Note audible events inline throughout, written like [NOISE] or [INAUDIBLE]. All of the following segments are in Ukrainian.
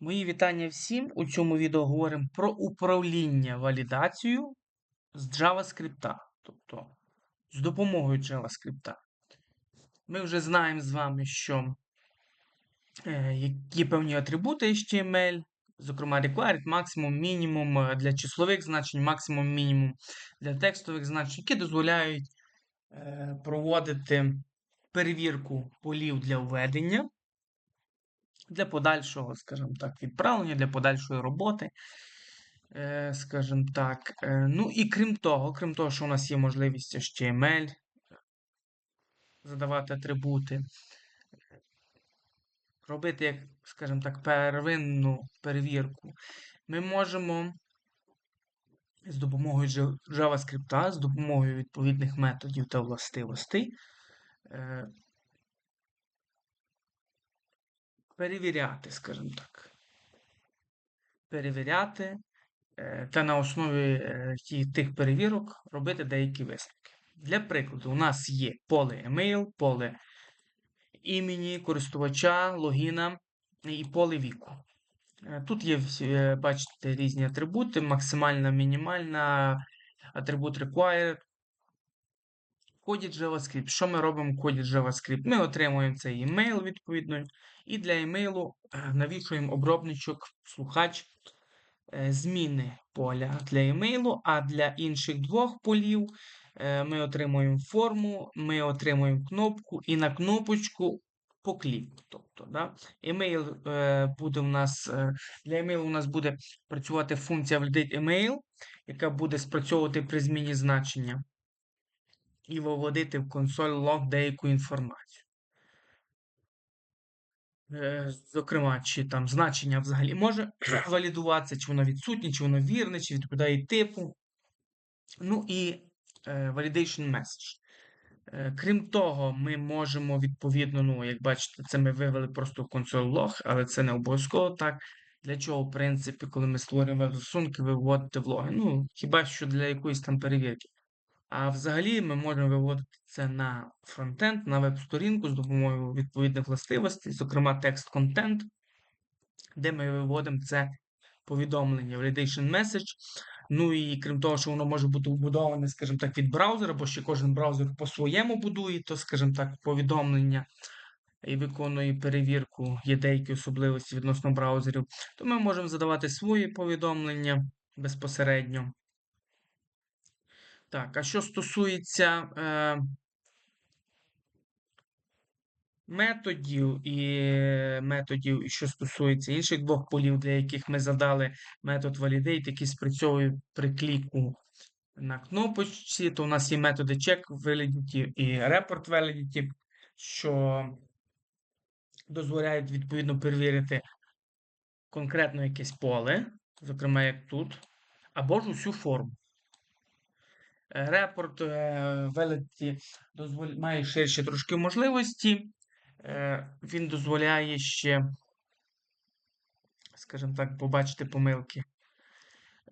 Мої вітання всім. У цьому відео говоримо про управління валідацією з JavaScript. Тобто з допомогою JavaScript. Ми вже знаємо з вами, що е, які певні атрибути HTML, зокрема, required, максимум, мінімум е, для числових значень, максимум, мінімум для текстових значень, які дозволяють е, проводити перевірку полів для введення для подальшого, скажімо так, відправлення, для подальшої роботи. Е, Скажімо так. Е, ну і крім того, крім того, що у нас є можливість HTML, задавати атрибути, робити, скажімо так, первинну перевірку, ми можемо з допомогою JavaScript, з допомогою відповідних методів та властивостей. Е, перевіряти, скажімо так. Перевіряти е, та на основі е, тих перевірок робити деякі висновки. Для прикладу, у нас є поле email, поле імені, користувача, логіна і поле віку. Е, тут є, бачите, різні атрибути: максимальна, мінімальна, атрибут required. Коді JavaScript. Що ми робимо в коді JavaScript? Ми отримуємо цей емейл, відповідно, і для емейлу навішуємо обробничок, слухач е, зміни поля для емейлу, а для інших двох полів е, ми отримуємо форму, ми отримуємо кнопку і на кнопочку поклік. Тобто, да, емейл е, буде у нас, Для емейлу у нас буде працювати функція validate email, яка буде спрацьовувати при зміні значення і виводити в консоль лог деяку інформацію. Е, зокрема, чи там значення взагалі може [CLEARS THROAT] валідуватися, чи воно відсутнє, чи воно вірне, чи відповідає типу. Ну і е, validation message. Е, крім того, ми можемо відповідно, ну, як бачите, це ми вивели просто в консоль лог, але це не обов'язково так. Для чого, в принципі, коли ми створюємо веб-застосунки, ви вводите в логи? Ну, хіба що для якоїсь там перевірки. А взагалі ми можемо виводити це на фронтенд, на веб-сторінку з допомогою відповідних властивостей, зокрема текст-контент, де ми виводимо це повідомлення validation message. Ну і крім того, що воно може бути вбудоване, скажімо так, від браузера, бо ще кожен браузер по-своєму будує, то, скажімо так, повідомлення і виконує перевірку, є деякі особливості відносно браузерів, то ми можемо задавати свої повідомлення безпосередньо. Так, а що стосується е, методів і методів, і що стосується інших двох полів, для яких ми задали метод validate, який спрацьовує при кліку на кнопочці, то у нас є методи check validity і report validity, що дозволяють відповідно перевірити конкретно якесь поле, зокрема, як тут, або ж усю форму. Репорт Велеті має ширші трошки можливості. Е, він дозволяє ще, скажімо так, побачити помилки.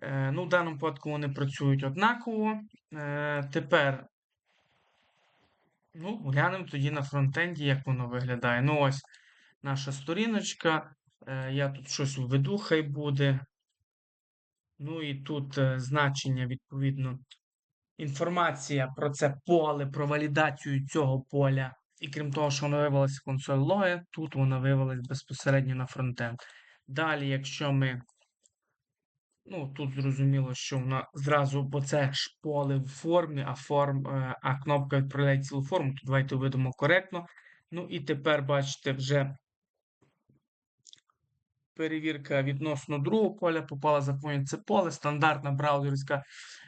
Е, ну, В даному випадку вони працюють однаково. Е, тепер ну, глянемо тоді на фронтенді, як воно виглядає. Ну, ось наша сторіночка. Я тут щось введу, хай буде. Ну і тут значення, відповідно, інформація про це поле, про валідацію цього поля. І крім того, що воно вивелося консоль логи, тут воно вивелось безпосередньо на фронтенд. Далі, якщо ми. Ну, тут зрозуміло, що воно зразу, бо це ж поле в формі, а форм, е, а кнопка відправляє цілу форму, то давайте видимо коректно. Ну і тепер, бачите, вже перевірка відносно другого поля попала заповнити це поле, стандартна браузерська,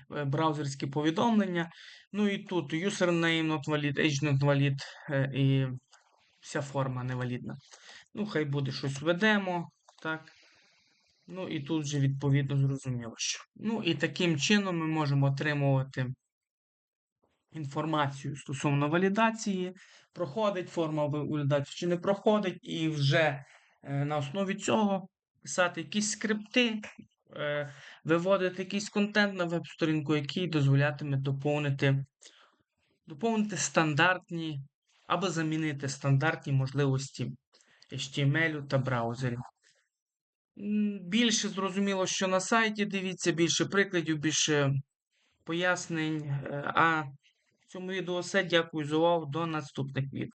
браузерські повідомлення. Ну і тут username not valid, age not valid е, і вся форма невалідна. Ну, хай буде щось введемо. так. Ну і тут же відповідно зрозуміло, що. Ну і таким чином ми можемо отримувати інформацію стосовно валідації, проходить форма валідації чи не проходить, і вже Е, на основі цього писати якісь скрипти, е, виводити якийсь контент на веб-сторінку, який дозволятиме доповнити, доповнити стандартні або замінити стандартні можливості HTML та браузерів. Більше зрозуміло, що на сайті дивіться, більше прикладів, більше пояснень. Е, А в цьому відео все. Дякую за увагу. До наступних відео.